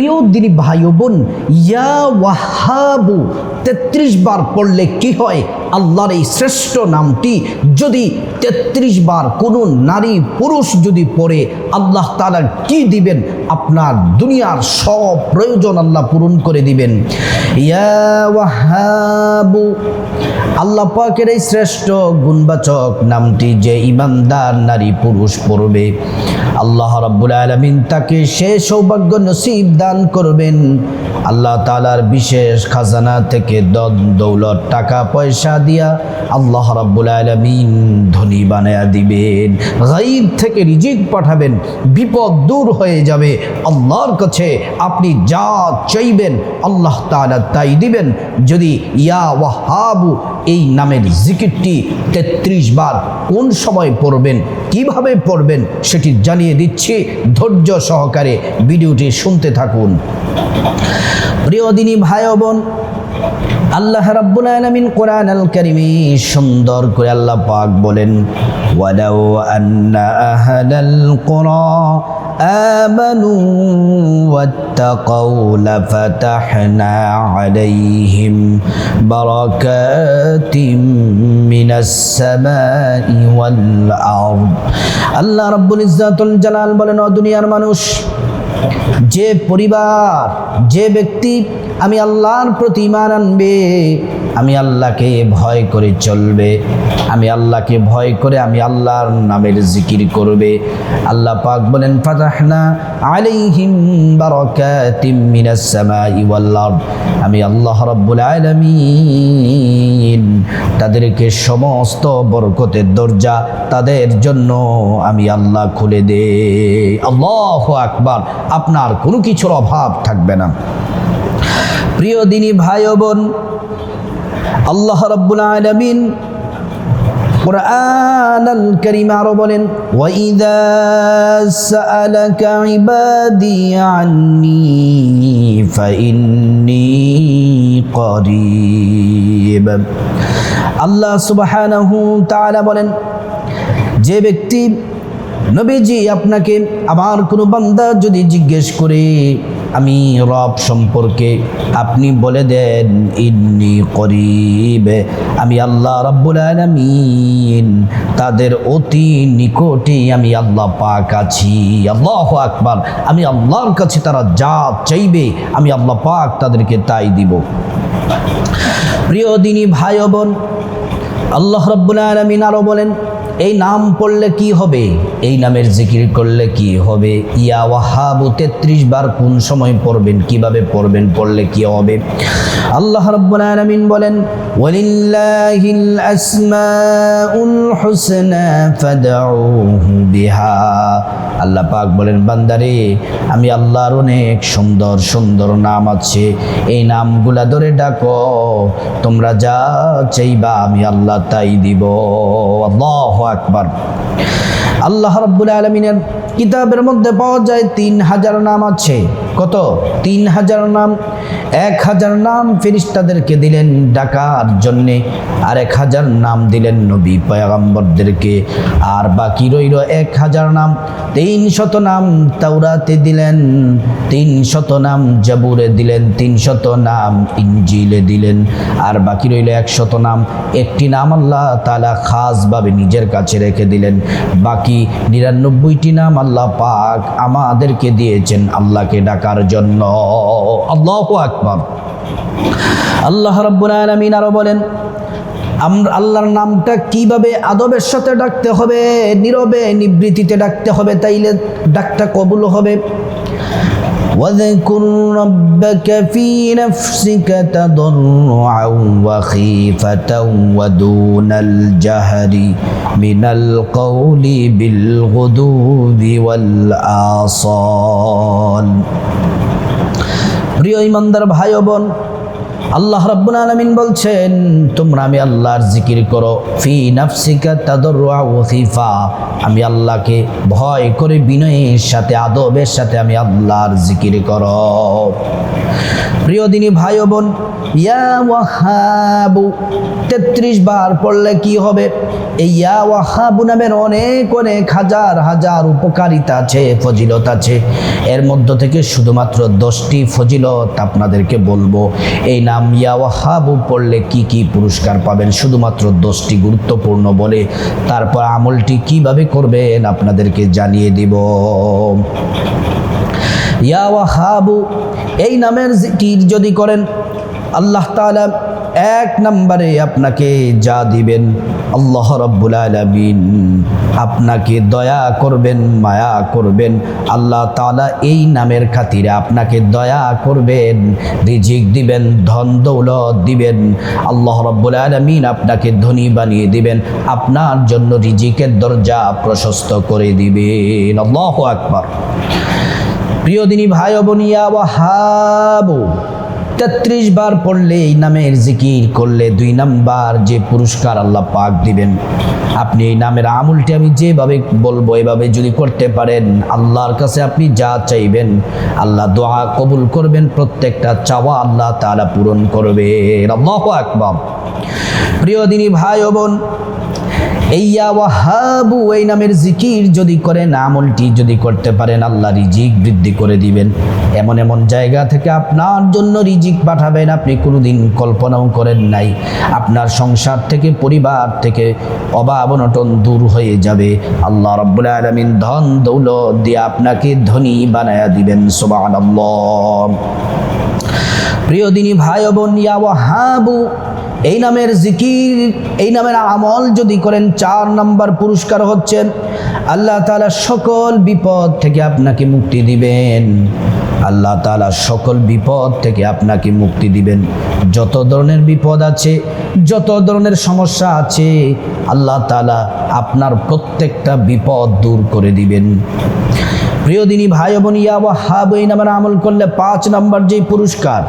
প্রিয় দিনী ভাই বোন ইয়া ওয়াহাবু, তেত্রিশ বার পড়লে কি হয়? আল্লাহর এই শ্রেষ্ঠ নামটি যদি তেত্রিশ বার কোনো নারী পুরুষ যদি পড়ে, আল্লাহ তালা কি দিবেন? আপনার দুনিয়ার সব প্রয়োজন আল্লাহ পূরণ করে দিবেন। ইয়া ওয়াহাবু, আল্লাহ পাকের এই শ্রেষ্ঠ গুণবাচক নামটি যে ইমানদার নারী পুরুষ পড়বে, আল্লাহ রাব্বুল আলমিন তাকে সে সৌভাগ্য নসিব দান করবেন। আল্লাহ তালার বিশেষ খাজানা থেকে দন দৌলত, টাকা, পয়সা দিয়া আল্লাহ রাব্বুল আলমিন ধনী বানায়া দিবেন। গাইব থেকে রিজিক পাঠাবেন, বিপদ দূর হয়ে যাবে। আল্লাহর কাছে আপনি যা চাইবেন আল্লাহ তাআলা তাই দিবেন। যদি ইয়া ওয়াহাবু এই নামের জিকিরটি তেত্রিশ বার কোন সময় পড়বেন, কীভাবে পড়বেন সেটি জানিয়ে দিচ্ছি। ধৈর্য সহকারে ভিডিওটি শুনতে থাকুন। থাকুন প্রিয় দিনী ভাই বোন, আল্লাহ রাব্বুল আলামিন কোরআন আল কারিমে সুন্দর করে আল্লাহ পাক বলেন, ওয়ালাউ আন্না আহালাল কুরা আমানু ওয়াত্তাকাউ লাফাতাহনা আলাইহিম বারাকাতিম মিনাস সামাই ওয়াল আরদ। আল্লাহ রাব্বুল ইজ্জাতুল জালাল বলেন, ও দুনিয়ার মানুষ যে পরিবার যে ব্যক্তি আমি আল্লাহর প্রতি ইমান আনবে, আমি আল্লাহকে ভয় করে চলবে, আমি আল্লাহকে ভয় করে আমি আল্লাহর নামের জিকির করবে। আল্লাহ পাক বলেন, ফাতাহনা আলাইহিম বারাকাতিম মিনাস সামাই ওয়াল আরদ। আমি আল্লাহ রাব্বুল আলামিন তাদেরকে সমস্ত বরকতের দরজা তাদের জন্য আমি আল্লাহ খুলে দে। আল্লাহ আকবার, আপনার কোনো কিছুর অভাব থাকবে না। প্রিয় দিনী ভাই বোন, আল্লাহ রাব্বুল আলামিন করিম আরও বলেন ওয়াইদা সাআলাকা ইবাদি আন্নি ফাইন্নি করিব। আল্লাহ সুবহানাহু তাআলা বলেন, যে ব্যক্তি নবীজি আপনাকে আমার কোনো বান্দা যদি জিজ্ঞেস করে আমি রব সম্পর্কে আপনি বলে দেন, ইন্নি করিব, আমি আল্লাহ রাব্বুল আলামিন। তাদের অতি নিকটে আমি আল্লাহ পাক আছি। আল্লাহ আকবার। আমি আল্লাহর কাছে তারা যা চাইবে, আমি আল্লাহ পাক তাদেরকে তাই দিব। প্রিয় দিনী ভাই বোন, আল্লাহ রব্বুল আলামিন আরও বলেন এই নাম পড়লে কি হবে? এই নামের জিকির করলে কি হবে? ইয়া ওয়াহাবু, তেত্রিশ বার কোন সময় পড়বেন? কীভাবে পড়বেন? পড়লে কি হবে? আল্লাহ রব্বুল আলামিন বলেন ওয়ালিল্লাহিল আসমাউল হুসনা ফাদউহু বিহা আল্লাহ পাক বলেন, বান্দারে, আমি আল্লাহর অনেক সুন্দর সুন্দর নাম আছে, এই নামগুলা ধরে ডাকো, তোমরা যা চাইবা আমি আল্লাহ তাই দিব। আল্লাহ আকবার। আল্লাহ রাব্বুল আলমিনের কিতাবের মধ্যে পাওয়া যায় তিন হাজার নাম আছে। কত? তিন হাজার নাম। এক হাজার নাম ফেরিস্তাদেরকে দিলেন ডাকার জন্যে, আর এক হাজার নাম দিলেন নবী পয়গম্বরদেরকে। আর বাকি রইল এক হাজার নাম। তিন শত নাম তাওরাতে দিলেন, তিন শত নাম জাবুরে দিলেন, তিন শত নাম ইঞ্জিলে দিলেন। আর বাকি রইল এক শত নাম। একটি নাম আল্লাহ তালা খাসভাবে নিজের কাছে রেখে দিলেন। বাকি নিরানব্বইটি নাম আল্লাহ পাক আমাদেরকে দিয়েছেন আল্লাহকে ডাকার জন্য। আল্লাহ আকবর। আল্লাহ রব্বুল আলমিন আরও বলেন আমরা আল্লাহর নামটা কীভাবে আদবের সাথে ডাকতে হবে? নীরবে নিবৃত্তিতে ডাকতে হবে, তাইলে ডাকটা কবুল হবে। واذكر ربك في نفسك تضرعا وخيفة ودون الجهر من القول بالغدو والآصال প্রিয় ইমানদার ভাই ও বোন আল্লাহ রাব্বুল আলামিন বলছেন, তোমরা আমি আল্লাহর জিকির করো, ফি নাফসিকা তাদররুআ ওয়া খিফা আমি আল্লাহকে ভয় করে বিনয়ের সাথে, আদবের সাথে আমি আল্লাহর জিকির করো। প্রিয় দিনী ভাই বোন, ইয়া তেত্রিশ বার পড়লে কি হবে? এই ইয়া নামের অনেক অনেক হাজার হাজার উপকারিতা আছে, ফজিলত আছে। এর মধ্য থেকে শুধুমাত্র দশটি ফজিলত আপনাদেরকে বলব। এই নাম ইয়া ওয়াহাবু পড়লে কি কি পুরস্কার পাবেন? শুধুমাত্র দশটি গুরুত্বপূর্ণ বলে। তারপর আমলটি কীভাবে করবেন আপনাদেরকে জানিয়ে দিব। ইয়া ওয়াহাবু, এই নামের জিকির যদি করেন, আল্লাহ তাআলা এক নম্বরে আপনাকে যা দিবেন, আল্লাহ রব্বুল আলামিন আপনাকে দয়া করবেন, মায়া করবেন। আল্লাহ তাআলা এই নামের খাতিরে আপনাকে দয়া করবেন, রিজিক দিবেন, ধন দৌলত দিবেন। আল্লাহ রব্বুল আলামিন আপনাকে ধনী বানিয়ে দিবেন, আপনার জন্য রিজিকের দরজা প্রশস্ত করে দিবেন। আল্লাহু আকবার। প্রিয় দিনী ভাই বনিয়া, ওয়াহাবু। তেত্রিশ বার পড়লে এই নামের জিকির করলে দুই নাম্বার যে পুরস্কার আল্লাহ পাক দিবেন। আপনি এই নামের আমুলটি আমি যেভাবে বলব, এভাবে যদি করতে পারেন, আল্লাহর কাছে আপনি যা চাইবেন, আল্লাহ দোয়া কবুল করবেন, প্রত্যেকটা চাওয়া আল্লাহ তারা পূরণ করবেন। আল্লাহু আকবার। প্রিয় দিনী ভাই বোন এই ওয়াহাবু, এই নামের জিকির যদি করেন, আমলটি যদি করতে পারেন, আল্লাহ রিজিক বৃদ্ধি করে দিবেন। এমন এমন জায়গা থেকে আপনার জন্য রিজিক পাঠাবেন, আপনি কোনোদিন কল্পনাও করেন নাই। আপনার সংসার থেকে, পরিবার থেকে অভাব অনটন দূর হয়ে যাবে। আল্লাহ রব্বুল আলামিন ধন দৌলত দিয়ে আপনাকে ধনী বানায়া দিবেন, সুবহানাল্লাহ। প্রিয় দিনী ভাই বোন, ইয়া ওয়াহাবু এই নামের জিকির, এই নামের আমল যদি করেন, চার নাম্বার পুরস্কার হচ্ছেন আল্লাহ তাআলা সকল বিপদ থেকে আপনাকে মুক্তি দিবেন। আল্লাহ তালা সকল বিপদ থেকে আপনাকে মুক্তি দিবেন। যত ধরনের বিপদ আছে, যত ধরনের সমস্যা আছে, আল্লাহ তালা আপনার প্রত্যেকটা বিপদ দূর করে দিবেন। প্রিয় দিনী ভাই বোন, ইয়া ওয়াহাব, এই নামের আমল করলে পাঁচ নাম্বার যে পুরস্কার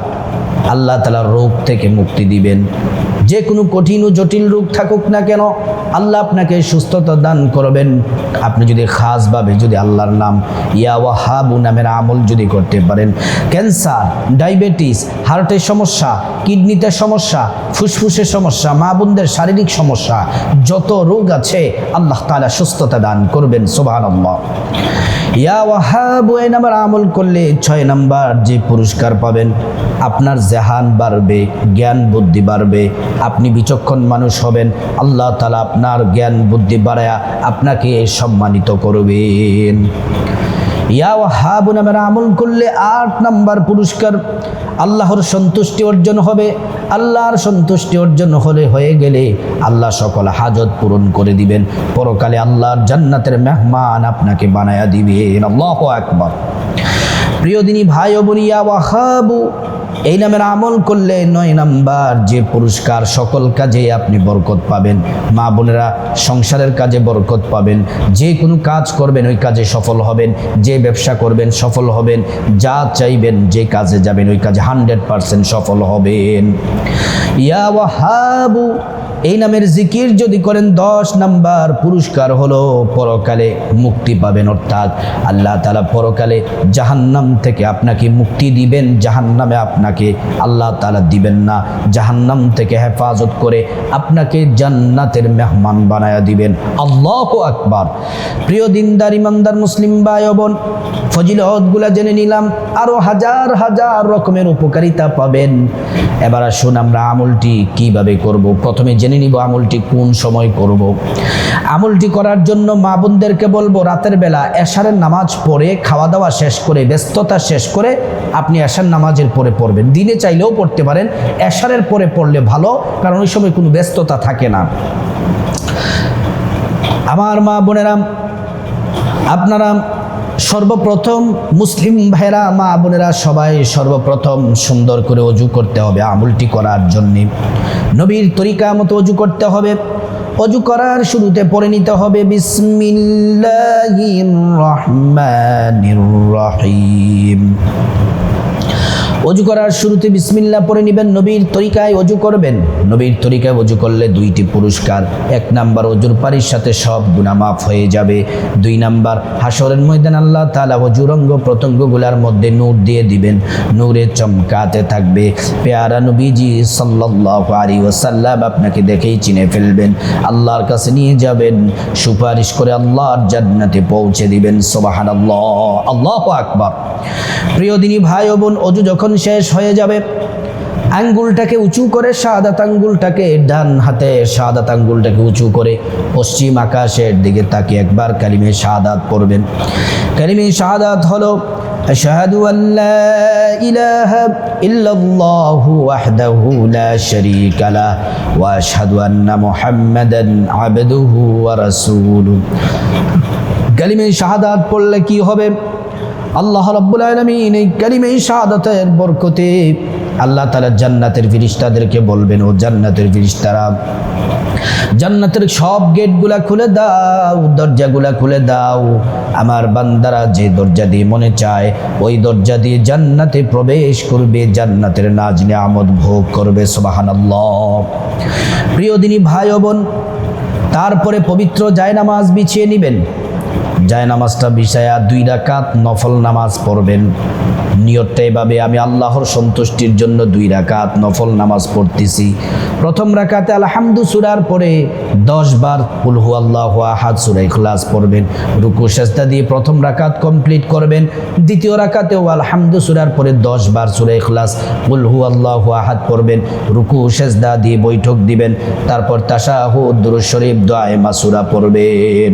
আল্লাহ তালা রোগ থেকে মুক্তি দিবেন। যে কোনো কঠিন ও জটিল রোগ থাকুক না কেন আল্লাহ আপনাকে সুস্থতা দান করবেন। আপনি যদি খাসভাবে যদি আল্লাহর নাম ইয়া ওয়াহাবু নামের আমল যদি করতে পারেন। ক্যান্সার, ডায়াবেটিস, হার্টের সমস্যা, কিডনিতে সমস্যা, ফুসফুসের সমস্যা, মা বোনদের শারীরিক সমস্যা, যত রোগ আছে, আল্লাহ তাআলা সুস্থতা দান করবেন, সুবহানাল্লাহ। ইয়া ওয়াহাবু, এই নামের আমল করলে ছয় নাম্বার যে পুরস্কার পাবেন, আপনার জেহান বাড়বে, জ্ঞান বুদ্ধি বাড়বে, আপনি বিচক্ষণ মানুষ হবেন, আল্লাহ তালা জ্ঞান, বুদ্ধি বাড়ায়া আপনাকে সম্মানিত করবেন। নামের আমল করলে আট নাম্বার পুরস্কার আল্লাহর সন্তুষ্টি অর্জন হবে। আল্লাহর সন্তুষ্টি অর্জন হলে হয়ে গেলে আল্লাহ সকল হাজত পূরণ করে দিবেন। পরকালে আল্লাহর জান্নাতের মেহমান আপনাকে বানায়া দিবেন। আল্লাহ আকবার। প্রিয় দিনী ভাই বলিয়া ওয়াহাবু এই নামের আমল করলে নয় নাম্বার যে পুরস্কার সকল কাজে আপনি বরকত পাবেন। মা বোনেরা, সংসারের কাজে বরকত পাবেন। যে কোনো কাজ করবেন, ওই কাজে সফল হবেন। যে ব্যবসা করবেন, সফল হবেন। যা চাইবেন, যে কাজে যাবেন, ওই কাজে হান্ড্রেড পারসেন্ট সফল হবেন। ইয়া ওয়াহাবু এই নামের জিকির যদি করেন, দশ নাম্বার পুরস্কার হলো পরকালে মুক্তি পাবেন। অর্থাৎ আল্লাহ তালা পরকালে জাহান্নাম থেকে আপনাকে মুক্তি দিবেন, জাহান্নামে আপনাকে আল্লাহ তালা দিবেন না। জাহান্নাম থেকে হেফাজত করে আপনাকে জান্নাতের মেহমান বানায়া দিবেন। আল্লাহ আকবার। প্রিয় দিনদার, ইমানদার মুসলিম ও বোন ফজিলতগুলা জেনে নিলাম আরও হাজার হাজার রকমের উপকারিতা পাবেন। এবার আসুন আমরা আমলটি কীভাবে করব? প্রথমে জেনে নিব আমলটি কোন সময় করব। আমলটি করার জন্য মা বোনদেরকে বলব, রাতের বেলা এশারের নামাজ পড়ে খাওয়া দাওয়া শেষ করে, ব্যস্ততা শেষ করে আপনি এশার নামাজের পরে পড়বেন। দিনে চাইলেও পড়তে পারেন, এশারের পরে পড়লে ভালো, কারণ ওই সময় কোনো ব্যস্ততা থাকে না। আমার মা বোনেরা, আপনারা সর্বপ্রথম মুসলিম ভাইরা মা বোনেরা সবাই সর্বপ্রথম সুন্দর করে অজু করতে হবে, আমুলটি করার জন্যে। নবীর তরিকা মতো অজু করতে হবে। অজু করার শুরুতে পড়ে নিতে হবে, বিসমিল্লাহির রহমানির রহিম। অজু করার শুরুতে বিসমিল্লা পরে নেবেন, নবীর তরিকায় অজু করবেন। নবীর তরিকায় অজু করলে দুইটি পুরস্কার, এক নাম্বার অজুর পারির সাথে সব গুণা মাফ হয়ে যাবে। দুই নাম্বার হাসরের ময়দান আল্লাহ তালা অজুরঙ্গ প্রত্যঙ্গগুলার মধ্যে নূর দিয়ে দিবেন। নূরে চমকাতে থাকবে। পেয়ারা নবীজি সাল্লাহ আলী ওসাল্লাম আপনাকে দেখেই চিনে ফেলবেন। আল্লাহর কাছে নিয়ে যাবেন। সুপারিশ করে আল্লাহর জান্নাতে পৌঁছে দিবেন। সোবাহান আল্লাহ আল্লাহ আকবার। প্রিয় দিনী ভাই বোন অজু যখন যখন শেষ হয়ে যাবে। আঙ্গুলটাকে উঁচু করে, সাদাত আঙ্গুলটাকে ডান হাতে, সাদাত আঙ্গুলটাকে উঁচু করে, পশ্চিম আকাশের দিকে তাকে একবার কালিমে শাহাদাত পড়বেন। কালিমে শাহাদাত হলো أشهد أن لا إله إلا الله وحده لا شريك له وأشهد أن محمدا عبده ورسوله কালিমে শাহাদাত পড়লে কি হবে? আল্লাহ রাব্বুল আলামিন এই কালিমে শাহাদাতের বরকতে আল্লাহ তাআলা জান্নাতের ফিরিস্তাদেরকে বলবেন, ও জান্নাতের ফিরিস্তারা, জান্নাতের সব গেটগুলা খুলে দাও, দরজাগুলা খুলে দাও। আমার বান্দারা যে দরজা দিয়ে মনে চায়, ওই দরজা দিয়ে জান্নাতে প্রবেশ করবে, জান্নাতের নাজ নিয়ামত ভোগ করবে, সুবহানাল্লাহ। প্রিয় দিনী ভাই বোন, তারপরে পবিত্র জায়নামাজ বিছিয়ে নেবেন। জায় নামাজটা বিষয়া দুই রাকাত নফল নামাজ পড়বেন। নিয়তটা এভাবে, আমি আল্লাহর সন্তুষ্টির জন্য দুই রাকাত নফল নামাজ পড়তেছি। প্রথম রাকাতে আলহামদু সুরার পরে দশ বার কুলহু আল্লাহ আহাদ সুরাই খলাস পড়বেন। রুকু, সেজদা দিয়ে প্রথম রাকাত কমপ্লিট করবেন। দ্বিতীয় রাকাতেও আলহামদু সুরার পরে দশ বার সুরাই খলাস কুলহু আল্লাহ আহাদ পড়বেন। রুকু, সেজদা দিয়ে বৈঠক দিবেন। তারপর তাশাহুদ দুরুদ শরীফ দোয়ায়ে মাসুরা পড়বেন।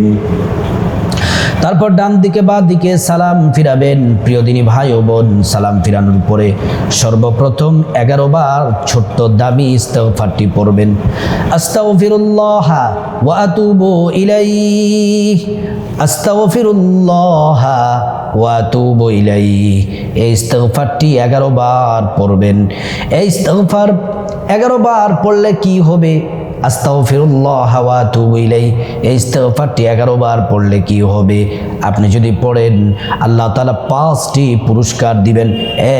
তারপর ডান দিকে বা দিকে সালাম ফিরাবেন। প্রিয়দিনী ভাই ও বোন, সালাম ফিরানোর পরে সর্বপ্রথম এগারো বার ছোট্ট দামি ইস্তেগফারটি পড়বেন। আস্তাগফিরুল্লাহ এই ইস্তেগফারটি এগারো বার পড়বেন। এই ইস্তেগফার এগারো বার পড়লে কি হবে? আস্তাগফিরুল্লাহ ওয়া আতুবু ইলাইহি, এই ইস্তেগফারটি এগারো বার পড়লে কি হবে? আপনি যদি পড়েন, আল্লাহ তালা পাঁচটি পুরস্কার দিবেন।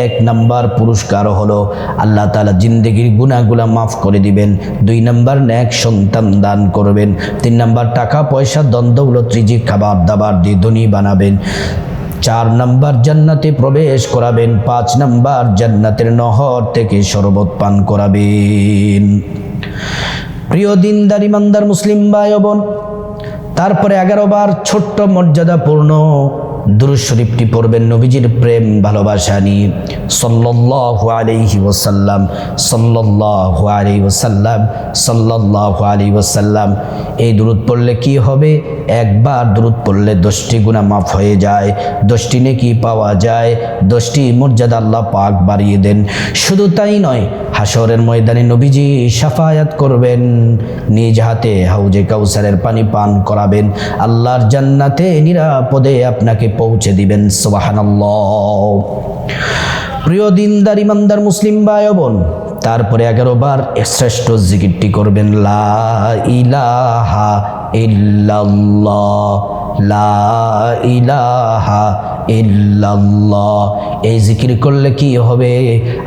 এক নাম্বার পুরস্কার হলো আল্লাহ তালা জিন্দগির গুনাহগুলা মাফ করে দিবেন। দুই নাম্বার ন্যাক সন্তান দান করবেন। তিন নাম্বার, টাকা, পয়সা, দ্বন্দ্বগুলো, ত্রিজিক, খাবার, দাবার দিয়ে ধনী বানাবেন। চার নাম্বার, জান্নাতে প্রবেশ করাবেন। পাঁচ নাম্বার, জান্নাতের নহর থেকে শরবত পান করাবেন। প্রিয় দিনদার ইমানদার মুসলিম ভাই বোন তারপরে এগারো বার ছোট্ট মর্যাদাপূর্ণ দুরুদ শরীফটি পড়বেন নবীজির প্রেম, ভালোবাসা নিয়ে। সাল্লাল্লাহু আলাইহি ওয়াসাল্লাম, সাল্লাল্লাহু আলাইহি ওয়াসাল্লাম, সাল্লাল্লাহু আলাইহি ওয়াসাল্লাম। এই দূরত পড়লে কি হবে? একবার দূরত পড়লে দশটি গুণা মাফ হয়ে যায়, দশটি নেকি পাওয়া যায়, দশটি মর্যাদা আল্লাহ পাক বাড়িয়ে দেন। শুধু তাই নয় হাসরের ময়দানে নবীজি সাফায়াত করবেন, নিজ হাতে হাউজে কাউসারের পানি পান করাবেন। আল্লাহর জান্নাতে নিরাপদে আপনাকে পৌঁছে দিবেন, সুবহানাল্লাহ। প্রিয় দিনদার, ইমানদার মুসলিম ভাই বোন তারপরে এগারো বার শ্রেষ্ঠ জিকিরটি করবেন, লা ইলাহা ইল্লাল্লাহ, লা ইলাহা ইল্লাল্লাহ। এই জিকির করলে কি হবে?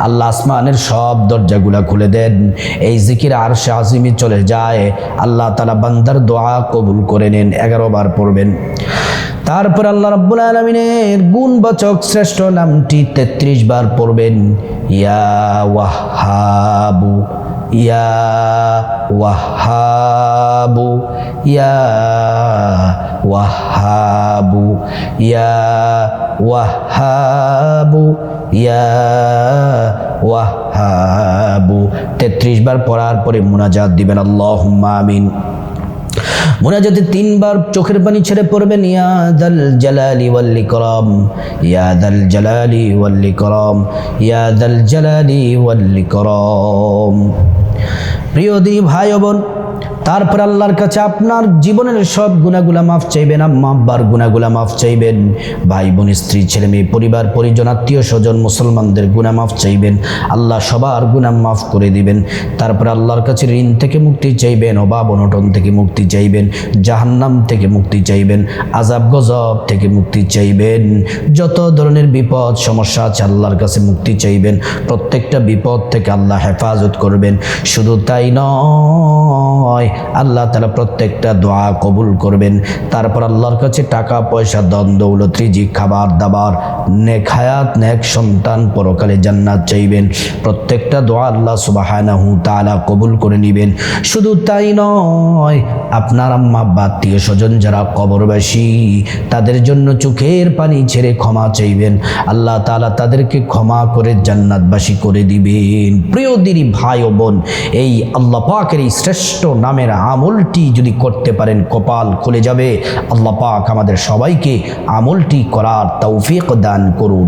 আল্লাহ আসমানের সব দরজাগুলা খুলে দেন। এই জিকির আর আজিমি চলে যায়। আল্লাহ তালা বান্দার দোয়া কবুল করে নেন, এগারো বার পড়বেন। তারপর আল্লাহ রাব্বুল আলমিনের গুণবাচক শ্রেষ্ঠ নামটি তেত্রিশ বার পড়বেন। ইয়া ওয়াহাবু ইয়া ওয়াহাবু ইয়া ওয়াহাবু ইয়া ওয়াহাবু ইয়া ওয়াহাবু। তেত্রিশ বার পড়ার পরে মুনাজাত দিবেন আল্লাহ আমিন। মোনাজাতে তিনবার চোখের পানি ছেড়ে পড়বেন ইয়াদাল জালালি ওয়াল্লি করম ইয়াদাল জালালি ওয়াল্লি করম ইয়াদাল জালালি ওয়াল্লি করম প্রিয় দিনী ভাই বোন তারপর আল্লাহর কাছে আপনার জীবনের সব গুণাগুলা মাফ চাইবেন, আম্মা আব্বার গুণাগুলা মাফ চাইবেন, ভাই, বোন, স্ত্রী, ছেলে মেয়ে, পরিবার, পরিজন, আত্মীয় স্বজন, মুসলমানদের গুণা মাফ চাইবেন, আল্লাহ সবার গুণা মাফ করে দিবেন। তারপর আল্লাহর কাছে ঋণ থেকে মুক্তি চাইবেন, অভাব, অনটন থেকে মুক্তি চাইবেন, জাহান্নাম থেকে মুক্তি চাইবেন আজাব গজব থেকে মুক্তি চাইবেন। যত ধরনের বিপদ, সমস্যা আছে, আল্লাহর কাছে মুক্তি চাইবেন। প্রত্যেকটা বিপদ থেকে আল্লাহ হেফাজত করবেন। শুধু তাই নয় আল্লাহ তালা প্রত্যেকটা দোয়া কবুল করবেন। তারপর আল্লাহর কাছে টাকা, পয়সা দন দৌলত খাবার, দাবার, নেক হায়াত, নেক সন্তান পরকালে জান্নাত চাইবেন। প্রত্যেকটা দোয়া আল্লাহ সুবাহানাহু তাআলা কবুল করে নেবেন। শুধু তাই নয়, আপনার আম্মা বা আত্মীয় স্বজন যারা কবরবাসী, তাদের জন্য চোখের পানি ছেড়ে ক্ষমা চাইবেন। আল্লাহ তাআলা তাদেরকে ক্ষমা করে জান্নাতবাসী করে দিবেন। প্রিয় দিনী ভাই ও বোন, এই আল্লাহ পাকের এই শ্রেষ্ঠ নামের আমলটি যদি করতে পারেন, কপাল খুলে যাবে। আল্লাহ পাক আমাদের সবাইকে আমলটি করার তৌফিক দান করুন।